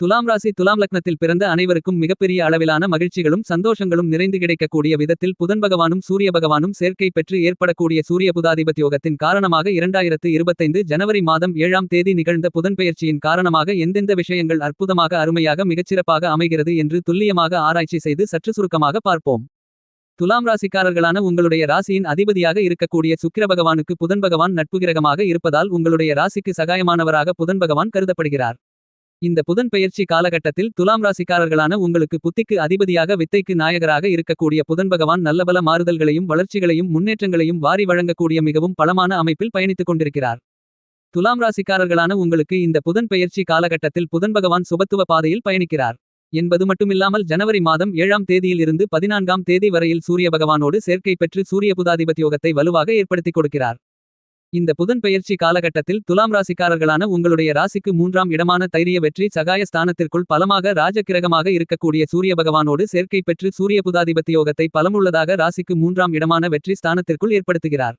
துலாம் ராசி துலாம் லக்னத்தில் பிறந்த அனைவருக்கும் மிகப்பெரிய அளவிலான மகிழ்ச்சிகளும் சந்தோஷங்களும் நிறைந்து கிடைக்கக்கூடிய விதத்தில் புதன் பகவானும் சூரிய பகவானும் சேர்க்கை பெற்று ஏற்படக்கூடிய சூரிய புதாதிபத்தியோகத்தின் காரணமாக இரண்டாயிரத்து இருபத்தைந்து ஜனவரி மாதம் ஏழாம் தேதி நிகழ்ந்த புதன் பெயர்ச்சியின் காரணமாக எந்தெந்த விஷயங்கள் அற்புதமாக அருமையாக மிகச்சிறப்பாக அமைகிறது என்று துல்லியமாக ஆராய்ச்சி செய்து சற்று சுருக்கமாக பார்ப்போம். துலாம் ராசிக்காரர்களான உங்களுடைய ராசியின் அதிபதியாக இருக்கக்கூடிய சுக்கிர பகவானுக்கு புதன் பகவான் நட்புகிரகமாக இருப்பதால் உங்களுடைய ராசிக்கு சகாயமானவராக புதன் பகவான் கருதப்படுகிறார். இந்த புதன் பெயர்ச்சி காலகட்டத்தில் துலாம் ராசிக்காரர்களான உங்களுக்கு புத்திக்கு அதிபதியாக வித்தைக்கு நாயகராக இருக்கக்கூடிய புதன் பகவான் நல்லபல மாறுதல்களையும் வளர்ச்சிகளையும் முன்னேற்றங்களையும் வாரி வழங்கக்கூடிய மிகவும் பலமான அமைப்பில் பயணித்துக் கொண்டிருக்கிறார். துலாம் ராசிக்காரர்களான உங்களுக்கு இந்த புதன் பெயர்ச்சி காலகட்டத்தில் புதன் பகவான் சுபத்துவ பாதையில் பயணிக்கிறார். என்பது மட்டுமில்லாமல் ஜனவரி மாதம் ஏழாம் தேதியில் இருந்து பதினான்காம் தேதி வரையில் சூரிய பகவானோடு சேர்க்கை பெற்று சூரிய புதாதிபத்தியோகத்தை வலுவாக ஏற்படுத்திக் கொடுக்கிறார். இந்த புதன் பெயர்ச்சி காலகட்டத்தில் துலாம் ராசிக்காரர்களான உங்களுடைய ராசிக்கு மூன்றாம் இடமான தைரிய வெற்றி சகாய ஸ்தானத்திற்குள் பலமாக ராஜகிரகமாக இருக்கக்கூடிய சூரிய பகவானோடு சேர்க்கை பெற்று சூரிய புதாதிபத்தியோகத்தை பலமுள்ளதாக ராசிக்கு மூன்றாம் இடமான வெற்றி ஸ்தானத்திற்குள் ஏற்படுத்துகிறார்.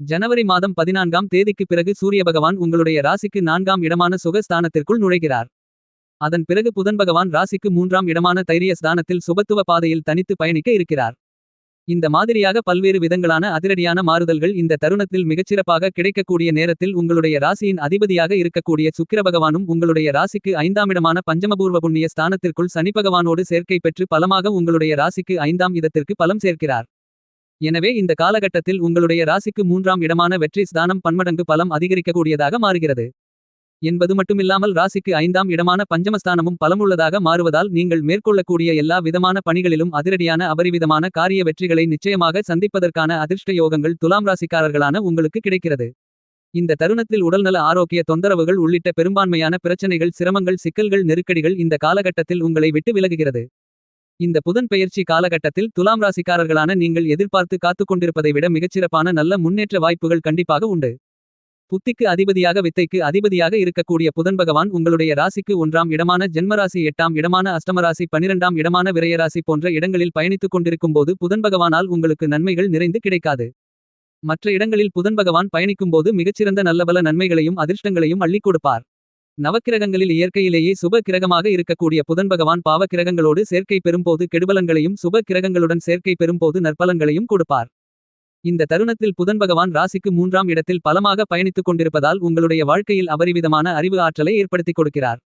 ஜனவரி மாதம் பதினான்காம் தேதிக்கு பிறகு சூரிய பகவான் உங்களுடைய ராசிக்கு நான்காம் இடமான சுக ஸ்தானத்திற்குள் நுழைகிறார். அதன் பிறகு புதன் பகவான் ராசிக்கு மூன்றாம் இடமான தைரிய ஸ்தானத்தில் சுபத்துவ பாதையில் தனித்து பயணிக்க இருக்கிறார். இந்த மாதிரியாக பல்வேறு விதங்களான அதிரடியான மாறுதல்கள் இந்த தருணத்தில் மிகச்சிறப்பாக கிடைக்கக்கூடிய நேரத்தில் உங்களுடைய ராசியின் அதிபதியாக இருக்கக்கூடிய சுக்கிர பகவானும் உங்களுடைய ராசிக்கு ஐந்தாம் இடமான பஞ்சமபூர்வ புண்ணிய ஸ்தானத்திற்குள் சனிபகவானோடு சேர்க்கை பெற்று பலமாக உங்களுடைய ராசிக்கு ஐந்தாம் இடத்திற்கு பலம் சேர்க்கிறார். எனவே இந்த காலகட்டத்தில் உங்களுடைய ராசிக்கு மூன்றாம் இடமான வெற்றி ஸ்தானம் பன்மடங்கு பலம் அதிகரிக்கக்கூடியதாக மாறுகிறது. என்பது மட்டுமில்லாமல் ராசிக்கு ஐந்தாம் இடமான பஞ்சமஸ்தானமும் பலமுள்ளதாக மாறுவதால் நீங்கள் மேற்கொள்ளக்கூடிய எல்லா விதமான பணிகளிலும் அதிரடியான அபரிவிதமான காரிய வெற்றிகளை நிச்சயமாக சந்திப்பதற்கான அதிர்ஷ்ட யோகங்கள் துலாம் ராசிக்காரர்களான உங்களுக்கு கிடைக்கிறது. இந்த தருணத்தில் உடல்நல ஆரோக்கிய தொந்தரவுகள் உள்ளிட்ட பெரும்பான்மையான பிரச்சனைகள் சிரமங்கள் சிக்கல்கள் நெருக்கடிகள் இந்த காலகட்டத்தில் உங்களை விட்டு விலகுகிறது. இந்த புதன் பெயர்ச்சி காலகட்டத்தில் துலாம் ராசிக்காரர்களான நீங்கள் எதிர்பார்த்து காத்துக்கொண்டிருப்பதை விட மிகச்சிறப்பான நல்ல முன்னேற்ற வாய்ப்புகள் கண்டிப்பாக உண்டு. புத்திக்கு அதிபதியாக வித்தைக்கு அதிபதியாக இருக்கக்கூடிய புதன் பகவான் உங்களுடைய ராசிக்கு ஒன்றாம் இடமான ஜென்மராசி எட்டாம் இடமான அஷ்டமராசி பனிரெண்டாம் இடமான விரயராசி போன்ற இடங்களில் பயணித்துக் கொண்டிருக்கும்போது புதன் பகவானால் உங்களுக்கு நன்மைகள் நிறைந்து கிடைக்காது. மற்ற இடங்களில் புதன் பகவான் பயணிக்கும்போது மிகச்சிறந்த நல்லபல நன்மைகளையும் அதிர்ஷ்டங்களையும் அள்ளிக் கொடுப்பார். நவக்கிரகங்களில் இயற்கையிலேயே சுப கிரகமாக இருக்கக்கூடிய புதன் பகவான் பாவ கிரகங்களோடு சேர்க்கை பெறும்போது கெடுபலங்களையும் சுப கிரகங்களுடன் சேர்க்கை பெறும்போது நற்பலங்களையும் கொடுப்பார். இந்த தருணத்தில் புதன் பகவான் ராசிக்கு மூன்றாம் இடத்தில் பலமாக பயணித்துக் கொண்டிருப்பதால் உங்களுடைய வாழ்க்கையில் அபரிவிதமான அறிவு ஆற்றலை ஏற்படுத்திக் கொடுக்கிறார்.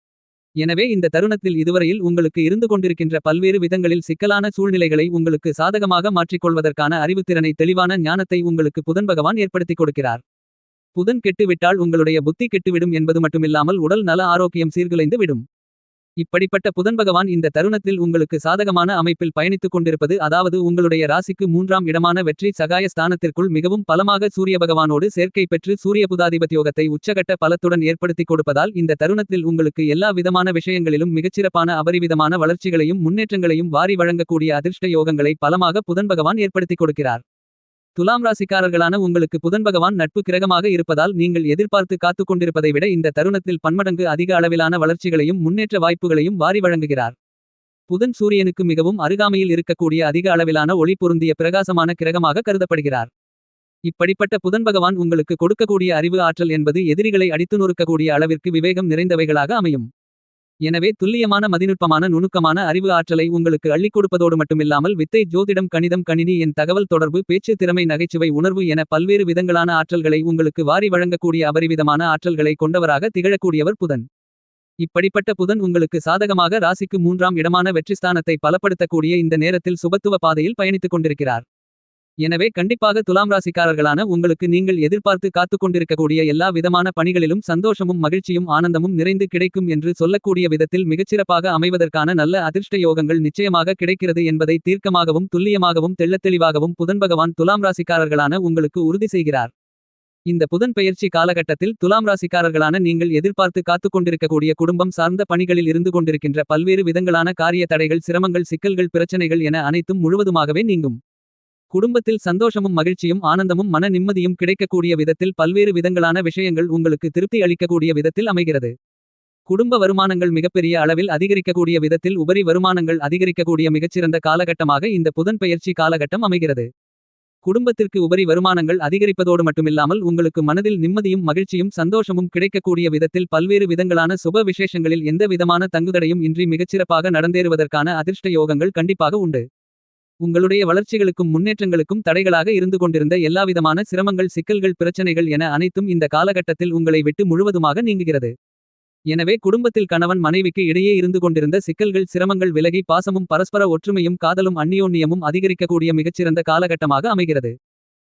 எனவே இந்த தருணத்தில் இதுவரையில் உங்களுக்கு இருந்து கொண்டிருக்கின்ற பல்வேறு விதங்களில் சிக்கலான சூழ்நிலைகளை உங்களுக்கு சாதகமாக மாற்றிக்கொள்வதற்கான அறிவுத்திறனை தெளிவான ஞானத்தை உங்களுக்கு புதன் பகவான் ஏற்படுத்திக் கொடுக்கிறார். புதன் கெட்டுவிட்டால் உங்களுடைய புத்தி கெட்டுவிடும் என்பது மட்டுமில்லாமல் உடல் நல ஆரோக்கியம் சீர்குலைந்து விடும். இப்படிப்பட்ட புதன் பகவான் இந்த தருணத்தில் உங்களுக்கு சாதகமான அமைப்பில் பயணித்துக் கொண்டிருப்பது அதாவது உங்களுடைய ராசிக்கு மூன்றாம் இடமான வெற்றி சகாய ஸ்தானத்திற்குள் மிகவும் பலமாக சூரிய பகவானோடு சேர்க்கை பெற்று சூரிய புதாதிபத்தியோகத்தை உச்சகட்ட பலத்துடன் ஏற்படுத்திக் கொடுப்பதால் இந்த தருணத்தில் உங்களுக்கு எல்லா விதமான விஷயங்களிலும் மிகச்சிறப்பான அபரிவிதமான வளர்ச்சிகளையும் முன்னேற்றங்களையும் வாரி வழங்கக்கூடிய அதிர்ஷ்ட யோகங்களை பலமாக புதன் பகவான் ஏற்படுத்திக் கொடுக்கிறார். துலாம் ராசிக்காரர்களான உங்களுக்கு புதன் பகவான் நட்பு கிரகமாக இருப்பதால் நீங்கள் எதிர்பார்த்து காத்துக் கொண்டிருப்பதை விட இந்த தருணத்தில் பன்மடங்கு அதிக அளவிலான வளர்ச்சிகளையும் முன்னேற்ற வாய்ப்புகளையும் வாரி வழங்குகிறார். புதன் சூரியனுக்கு மிகவும் அருகாமையில் இருக்கக்கூடிய அதிக அளவிலான ஒளி பொருந்திய பிரகாசமான கிரகமாக கருதப்படுகிறார். இப்படிப்பட்ட புதன் பகவான் உங்களுக்கு கொடுக்கக்கூடிய அறிவு ஆற்றல் என்பது எதிரிகளை அடித்து நொறுக்கக்கூடிய அளவிற்கு விவேகம் நிறைந்தவைகளாக அமையும். எனவே துல்லியமான மதிநுட்பமான நுணுக்கமான அறிவு ஆற்றலை உங்களுக்கு அள்ளிக் கொடுப்பதோடு மட்டுமில்லாமல் வித்தை ஜோதிடம் கணிதம் கணினி என் தகவல் தொடர்பு பேச்சு திறமை நகைச்சுவை உணர்வு என பல்வேறு விதங்களான ஆற்றல்களை உங்களுக்கு வாரி வழங்கக்கூடிய அபரிவிதமான ஆற்றல்களை கொண்டவராக திகழக்கூடியவர் புதன். இப்படிப்பட்ட புதன் உங்களுக்கு சாதகமாக ராசிக்கு மூன்றாம் இடமான வெற்றிஸ்தானத்தை பலப்படுத்தக்கூடிய இந்த நேரத்தில் சுபத்துவ பாதையில் பயணித்துக் கொண்டிருக்கிறார். எனவே கண்டிப்பாக துலாம் ராசிக்காரர்களான உங்களுக்கு நீங்கள் எதிர்பார்த்து காத்துக் கொண்டிருக்கக்கூடிய எல்லா விதமான பணிகளிலும் சந்தோஷமும் மகிழ்ச்சியும் ஆனந்தமும் நிறைந்து கிடைக்கும் என்று சொல்லக்கூடிய விதத்தில் மிகச்சிறப்பாக அமைவதற்கான நல்ல அதிர்ஷ்ட யோகங்கள் நிச்சயமாக கிடைக்கிறது என்பதை தீர்க்கமாகவும் துல்லியமாகவும் தெள்ளத்தெளிவாகவும் புதன்பகவான் துலாம் ராசிக்காரர்களான உங்களுக்கு உறுதி செய்கிறார். இந்த புதன் பெயர்ச்சி காலகட்டத்தில் துலாம் ராசிக்காரர்களான நீங்கள் எதிர்பார்த்து காத்துக்கொண்டிருக்கக்கூடிய குடும்பம் சார்ந்த பணிகளில் இருந்து கொண்டிருக்கின்ற பல்வேறு விதங்களான காரிய தடைகள் சிரமங்கள் சிக்கல்கள் பிரச்சனைகள் என அனைத்தும் முழுவதுமாகவே நீங்கும். குடும்பத்தில் சந்தோஷமும் மகிழ்ச்சியும் ஆனந்தமும் மன நிம்மதியும் கிடைக்கக்கூடிய விதத்தில் பல்வேறு விதங்களான விஷயங்கள் உங்களுக்கு திருப்தி அளிக்கக்கூடிய விதத்தில் அமைகிறது. குடும்ப வருமானங்கள் மிகப்பெரிய அளவில் அதிகரிக்கக்கூடிய விதத்தில் உபரி வருமானங்கள் அதிகரிக்கக்கூடிய மிகச்சிறந்த காலகட்டமாக இந்த புதன் பயிற்சி காலகட்டம் அமைகிறது. குடும்பத்திற்கு உபரி வருமானங்கள் அதிகரிப்பதோடு மட்டுமில்லாமல் உங்களுக்கு மனதில் நிம்மதியும் மகிழ்ச்சியும் சந்தோஷமும் கிடைக்கக்கூடிய விதத்தில் பல்வேறு விதங்களான சுப விசேஷங்களில் எந்த விதமான தங்குதடையும் இன்றி மிகச்சிறப்பாக நடந்தேறுவதற்கான அதிர்ஷ்ட யோகங்கள் கண்டிப்பாக உண்டு. உங்களுடைய வளர்ச்சிகளுக்கும் முன்னேற்றங்களுக்கும் தடைகளாக இருந்து கொண்டிருந்த எல்லாவிதமான சிரமங்கள் சிக்கல்கள் பிரச்சனைகள் என அனைத்தும் இந்த காலகட்டத்தில் உங்களை விட்டு முழுவதுமாக நீங்குகிறது. எனவே குடும்பத்தில் கணவன் மனைவிக்கு இடையே இருந்து கொண்டிருந்த சிக்கல்கள் சிரமங்கள் விலகி பாசமும் பரஸ்பர ஒற்றுமையும் காதலும் அந்நியோன்னியமும் அதிகரிக்கக்கூடிய மிகச்சிறந்த காலகட்டமாக அமைகிறது.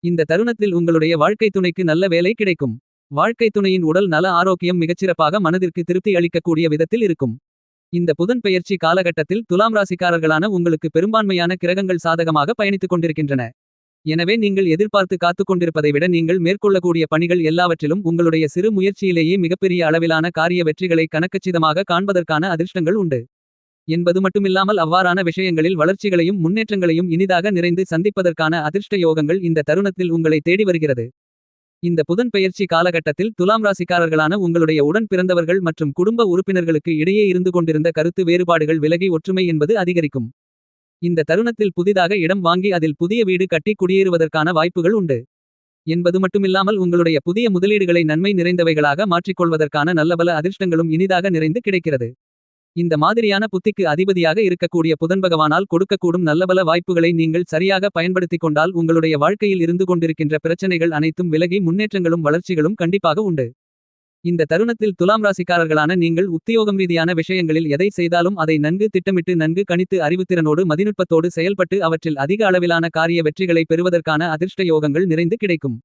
இந்த தருணத்தில் உங்களுடைய வாழ்க்கை துணைக்கு நல்ல வேலை கிடைக்கும். வாழ்க்கை துணையின் உடல் நல ஆரோக்கியம் மிகச்சிறப்பாக மனதிற்கு திருப்தி அளிக்கக்கூடிய விதத்தில் இருக்கும். இந்த புதன் பெயர்ச்சி காலகட்டத்தில் துலாம் ராசிக்காரர்களான உங்களுக்கு பெரும்பான்மையான கிரகங்கள் சாதகமாக பயணித்துக் கொண்டிருக்கின்றன. எனவே நீங்கள் எதிர்பார்த்து காத்துக் கொண்டிருப்பதை விட நீங்கள் மேற்கொள்ளக்கூடிய பணிகள் எல்லாவற்றிலும் உங்களுடைய சிறு முயற்சியிலேயே மிகப்பெரிய அளவிலான காரிய வெற்றிகளை கணக்கச்சிதமாக காண்பதற்கான அதிர்ஷ்டங்கள் உண்டு. என்பது மட்டுமில்லாமல் அவ்வாறான விஷயங்களில் வளர்ச்சிகளையும் முன்னேற்றங்களையும் இனிதாக நிறைந்து சந்திப்பதற்கான அதிர்ஷ்ட யோகங்கள் இந்த தருணத்தில் உங்களை தேடி வருகிறது. இந்த புதன் பெயர்ச்சி காலகட்டத்தில் துலாம் ராசிக்காரர்களான உங்களுடைய உடன் பிறந்தவர்கள் மற்றும் குடும்ப உறுப்பினர்களுக்கு இடையே இருந்து கொண்டிருந்த கருத்து வேறுபாடுகள் விலகி ஒற்றுமை என்பது அதிகரிக்கும். இந்த தருணத்தில் புதிதாக இடம் வாங்கி அதில் புதிய வீடு கட்டி குடியேறுவதற்கான வாய்ப்புகள் உண்டு. என்பது மட்டுமில்லாமல் உங்களுடைய புதிய முதலீடுகளை நன்மை நிறைந்தவைகளாக மாற்றிக்கொள்வதற்கான நல்லபல அதிர்ஷ்டங்களும் இனிதாக நிறைந்து கிடைக்கிறது. இந்த மாதிரியான புத்திக்கு அதிபதியாக இருக்கக்கூடிய புதன் பகவானால் கொடுக்கக்கூடும் நல்லபல வாய்ப்புகளை நீங்கள் சரியாக பயன்படுத்திக் கொண்டால் உங்களுடைய வாழ்க்கையில் இருந்து கொண்டிருக்கின்ற பிரச்சனைகள் அனைத்தும் விலகி முன்னேற்றங்களும் வளர்ச்சிகளும் கண்டிப்பாக உண்டு. இந்த தருணத்தில் துலாம் ராசிக்காரர்களான நீங்கள் உத்தியோகம் ரீதியான விஷயங்களில் எதை செய்தாலும் அதை நன்கு திட்டமிட்டு நன்கு கணித்து அறிவுத்திறனோடு மதிநுட்பத்தோடு செயல்பட்டு அவற்றில் அதிக அளவிலான காரிய வெற்றிகளை பெறுவதற்கான அதிர்ஷ்ட யோகங்கள் நிறைந்து கிடைக்கும்.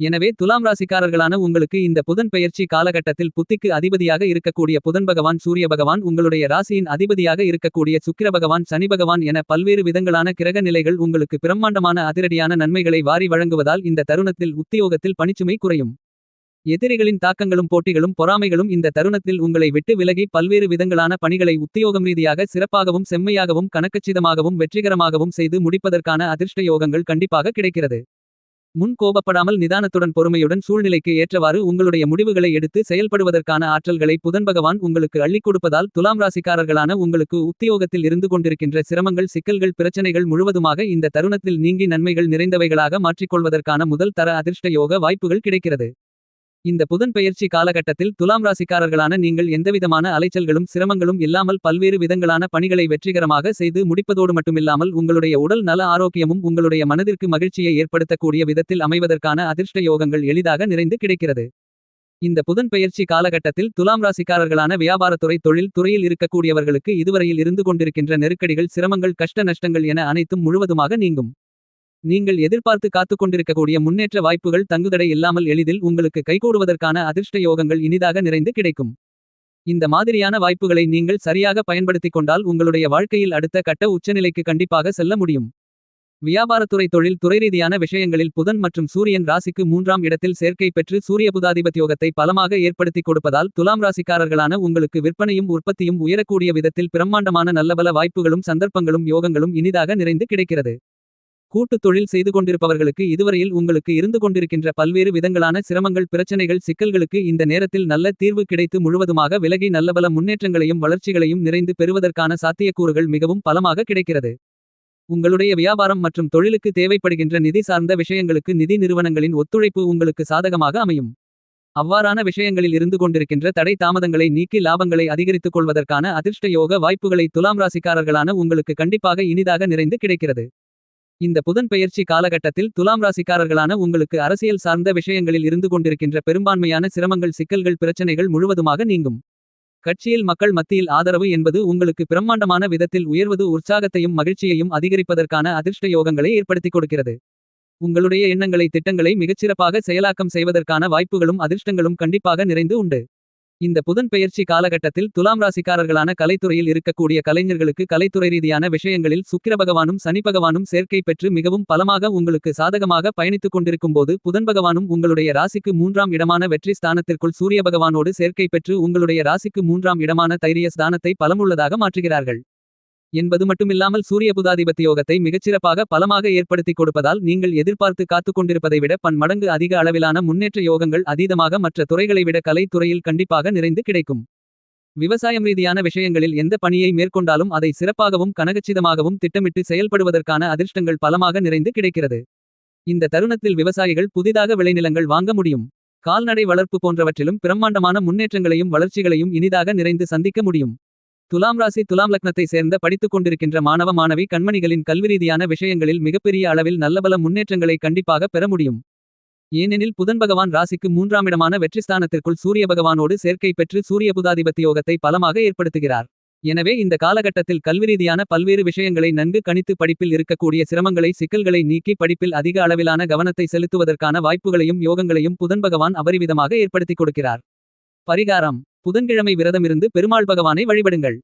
எனவே துலாம் ராசிக்காரர்களான உங்களுக்கு இந்த புதன் பெயர்ச்சி காலகட்டத்தில் புத்திக்கு அதிபதியாக இருக்கக்கூடிய புதன் பகவான் சூரிய பகவான் உங்களுடைய ராசியின் அதிபதியாக இருக்கக்கூடிய சுக்கிர பகவான் சனி பகவான் என பல்வேறு விதங்களான கிரக நிலைகள் உங்களுக்கு பிரம்மாண்டமான அதிரடியான நன்மைகளை வாரி வழங்குவதால் இந்த தருணத்தில் உத்தியோகத்தில் பணிச்சுமை குறையும். எதிரிகளின் தாக்கங்களும் போட்டிகளும் பொறாமைகளும் இந்த தருணத்தில் உங்களை விட்டு விலகி பல்வேறு விதங்களான பணிகளை உத்தியோகம் ரீதியாக சிறப்பாகவும் செம்மையாகவும் கணக்கச்சிதமாகவும் வெற்றிகரமாகவும் செய்து முடிப்பதற்கான அதிர்ஷ்ட யோகங்கள் கண்டிப்பாக கிடைக்கிறது. முன் கோபப்படாமல் நிதானத்துடன் பொறுமையுடன் சூழ்நிலைக்கு ஏற்றவாறு உங்களுடைய முடிவுகளை எடுத்து செயல்படுவதற்கான ஆற்றல்களை புதன் பகவான் உங்களுக்கு அள்ளிக் கொடுப்பதால் துலாம் ராசிக்காரர்களான உங்களுக்கு உத்தியோகத்தில் இருந்து கொண்டிருக்கின்ற சிரமங்கள் சிக்கல்கள் பிரச்சனைகள் முழுவதுமாக இந்த தருணத்தில் நீங்கி நன்மைகள் நிறைந்தவைகளாக மாற்றிக்கொள்வதற்கான முதல் தர அதிர்ஷ்ட யோக வாய்ப்புகள் கிடைக்கிறது. இந்த புதன் பெயர்ச்சி காலகட்டத்தில் துலாம் ராசிக்காரர்களான நீங்கள் எந்தவிதமான அலைச்சல்களும் சிரமங்களும் இல்லாமல் பல்வேறு விதங்களான பணிகளை வெற்றிகரமாக செய்து முடிப்பதோடு மட்டுமில்லாமல் உங்களுடைய உடல் நல ஆரோக்கியமும் உங்களுடைய மனதிற்கு மகிழ்ச்சியை ஏற்படுத்தக்கூடிய விதத்தில் அமைவதற்கான அதிர்ஷ்ட யோகங்கள் எளிதாக நிறைந்து கிடைக்கிறது. இந்த புதன் பெயர்ச்சி காலகட்டத்தில் துலாம் ராசிக்காரர்களான வியாபாரத்துறை தொழில் துறையில் இருக்கக்கூடியவர்களுக்கு இதுவரையில் இருந்து கொண்டிருக்கின்ற நெருக்கடிகள் சிரமங்கள் கஷ்ட நஷ்டங்கள் என அனைத்தும் முழுவதுமாக நீங்கும். நீங்கள் எதிர்பார்த்து காத்துக்கொண்டிருக்கக்கூடிய முன்னேற்ற வாய்ப்புகள் தங்குதடை இல்லாமல் எளிதில் உங்களுக்கு கைகூடுவதற்கான அதிர்ஷ்ட யோகங்கள் இனிதாக நிறைந்து கிடைக்கும். இந்த மாதிரியான வாய்ப்புகளை நீங்கள் சரியாக பயன்படுத்திக் கொண்டால் உங்களுடைய வாழ்க்கையில் அடுத்த கட்ட உச்சநிலைக்கு கண்டிப்பாக செல்ல முடியும். வியாபாரத்துறை தொழில் துறை ரீதியான விஷயங்களில் புதன் மற்றும் சூரியன் ராசிக்கு மூன்றாம் இடத்தில் சேர்க்கை பெற்று சூரிய புதாதிபத்தியோகத்தை பலமாக ஏற்படுத்திக் கொடுப்பதால் துலாம் ராசிக்காரர்களான உங்களுக்கு விற்பனையும் உற்பத்தியும் உயரக்கூடிய விதத்தில் பிரம்மாண்டமான நல்லபல வாய்ப்புகளும் சந்தர்ப்பங்களும் யோகங்களும் இனிதாக நிறைந்து கிடைக்கிறது. கூட்டுத் தொழில் செய்து கொண்டிருப்பவர்களுக்கு இதுவரையில் உங்களுக்கு இருந்து கொண்டிருக்கின்ற பல்வேறு விதங்களான சிரமங்கள் பிரச்சனைகள் சிக்கல்களுக்கு இந்த நேரத்தில் நல்ல தீர்வு கிடைத்து முழுவதுமாக விலகி நல்லபல முன்னேற்றங்களையும் வளர்ச்சிகளையும் நிறைந்து பெறுவதற்கான சாத்தியக்கூறுகள் மிகவும் பலமாக கிடைக்கிறது. உங்களுடைய வியாபாரம் மற்றும் தொழிலுக்கு தேவைப்படுகின்ற நிதி சார்ந்த விஷயங்களுக்கு நிதி நிறுவனங்களின் ஒத்துழைப்பு உங்களுக்கு சாதகமாக அமையும். அவ்வாறான விஷயங்களில் இருந்து கொண்டிருக்கின்ற தடை தாமதங்களை நீக்கி லாபங்களை அதிகரித்துக் கொள்வதற்கான அதிர்ஷ்ட யோக வாய்ப்புகளை துலாம் ராசிக்காரர்களான உங்களுக்கு கண்டிப்பாக இனிதாக நிறைந்து கிடைக்கிறது. இந்த புதன் பெயர்ச்சி காலகட்டத்தில் துலாம் ராசிக்காரர்களான உங்களுக்கு அரசியல் சார்ந்த விஷயங்களில் இருந்து கொண்டிருக்கின்ற பெரும்பான்மையான சிரமங்கள் சிக்கல்கள் பிரச்சனைகள் முழுவதுமாக நீங்கும். கட்சியில் மக்கள் மத்தியில் ஆதரவு என்பது உங்களுக்கு பிரம்மாண்டமான விதத்தில் உயர்வது உற்சாகத்தையும் மகிழ்ச்சியையும் அதிகரிப்பதற்கான அதிர்ஷ்ட யோகங்களை ஏற்படுத்திக் கொடுக்கிறது. உங்களுடைய எண்ணங்களை திட்டங்களை மிகச்சிறப்பாக செயலாக்கம் செய்வதற்கான வாய்ப்புகளும் அதிர்ஷ்டங்களும் கண்டிப்பாக நிறைந்து உண்டு. இந்த புதன் பெயர்ச்சி காலகட்டத்தில் துலாம் ராசிக்காரர்களான கலைத்துறையில் இருக்கக்கூடிய கலைஞர்களுக்கு கலைத்துறை ரீதியான விஷயங்களில் சுக்கிர பகவானும் சனி பகவானும் சேர்க்கை பெற்று மிகவும் பலமாக உங்களுக்கு சாதகமாக பயணித்துக் கொண்டிருக்கும் போது புதன் பகவானும் உங்களுடைய ராசிக்கு மூன்றாம் இடமான வெற்றி ஸ்தானத்திற்குள் சூரிய பகவானோடு சேர்க்கை பெற்று உங்களுடைய ராசிக்கு மூன்றாம் இடமான தைரிய ஸ்தானத்தை பலமுள்ளதாக மாற்றுகிறார்கள். என்பது மட்டுமில்லாமல் சூரிய புதாதிபத்தியோகத்தை மிகச்சிறப்பாக பலமாக ஏற்படுத்திக் கொடுப்பதால் நீங்கள் எதிர்பார்த்து காத்துக் கொண்டிருப்பதை விட பன்மடங்கு அதிக அளவிலான முன்னேற்ற யோகங்கள் அதீதமாக மற்ற துறைகளை விட கலை துறையில் கண்டிப்பாக நிறைந்து கிடைக்கும் விவசாயம் ரீதியான விஷயங்களில் எந்த பணியை மேற்கொண்டாலும் அதை சிறப்பாகவும் கனகச்சிதமாகவும் திட்டமிட்டு செயல்படுவதற்கான அதிர்ஷ்டங்கள் பலமாக நிறைந்து கிடைக்கிறது இந்த தருணத்தில் விவசாயிகள் புதிதாக விளைநிலங்கள் வாங்க முடியும். கால்நடை வளர்ப்பு போன்றவற்றிலும் பிரம்மாண்டமான முன்னேற்றங்களையும் வளர்ச்சிகளையும் இனிதாக நிறைந்து சந்திக்க முடியும். துலாம் ராசி துலாம் லக்னத்தை சேர்ந்த படித்துக் கொண்டிருக்கின்ற மாணவ மாணவி கண்மணிகளின் கல்விரீதியான விஷயங்களில் மிகப்பெரிய அளவில் நல்லபல முன்னேற்றங்களை கண்டிப்பாக பெற முடியும். ஏனெனில் புதன் பகவான் ராசிக்கு மூன்றாம் இடமான வெற்றிஸ்தானத்திற்குள் சூரிய பகவானோடு சேர்க்கை பெற்று சூரிய புதாதிபத்தியோகத்தை பலமாக ஏற்படுத்துகிறார். எனவே இந்த காலகட்டத்தில் கல்விரீதியான பல்வேறு விஷயங்களை நன்கு கணித்து படிப்பில் இருக்கக்கூடிய சிரமங்களை சிக்கல்களை நீக்கி படிப்பில் அதிக அளவிலான கவனத்தை செலுத்துவதற்கான வாய்ப்புகளையும் யோகங்களையும் புதன் பகவான் அபரிவிதமாக ஏற்படுத்திக் கொடுக்கிறார். பரிகாரம் புதன்கிழமை விரதமிருந்து பெருமாள் பகவானை வழிபடுங்கள்.